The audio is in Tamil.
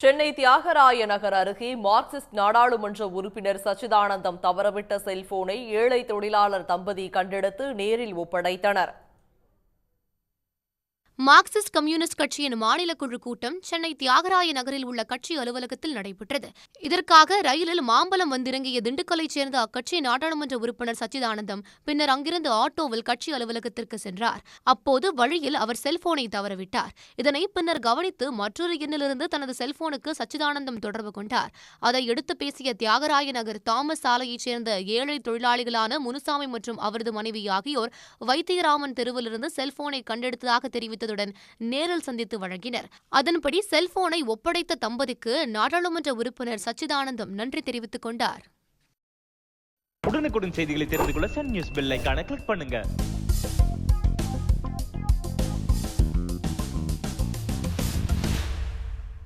சென்னை தியாகராய நகர் அருகே மார்க்சிஸ்ட் நாடாளுமன்ற உறுப்பினர் சச்சிதானந்தம் தவறவிட்ட செல்போனை ஏழை தொழிலாளர் தம்பதி கண்டெடுத்து நேரில் ஒப்படைத்தனர். மார்க்சிஸ்ட் கம்யூனிஸ்ட் கட்சியின் மாநில குழு கூட்டம் சென்னை தியாகராய நகரில் உள்ள கட்சி அலுவலகத்தில் நடைபெற்றது. இதற்காக ரயிலில் மாம்பலம் வந்திறங்கிய திண்டுக்கலைச் சேர்ந்த அக்கட்சி நாடாளுமன்ற உறுப்பினர் சச்சிதானந்தம் பின்னர் அங்கிருந்து ஆட்டோவில் கட்சி அலுவலகத்திற்கு சென்றார். அப்போது வழியில் அவர் செல்போனை தவறவிட்டார். இதனை பின்னர் கவனித்து மற்றொரு எண்ணிலிருந்து தனது செல்போனுக்கு சச்சிதானந்தம் தொடர்பு கொண்டார். அதை எடுத்து பேசிய தியாகராய நகர் தாமஸ் சாலையைச் சேர்ந்த ஏழை தொழிலாளிகளான முனுசாமி மற்றும் அவரது மனைவி ஆகியோர் வைத்தியராமன் தெருவிலிருந்து செல்போனை கண்டெடுத்ததாக தெரிவித்தது தெரிவித்ததுடன் நேரில் சந்தித்து வழங்கினர். அதன்படி செல்போனை ஒப்படைத்த தம்பதிக்கு நாடாளுமன்ற உறுப்பினர் சச்சிதானந்தம் நன்றி தெரிவித்துக் கொண்டார். உடனுக்குடன் செய்திகளை தெரிந்து கொள்ள Sun News bell icon click பண்ணுங்க.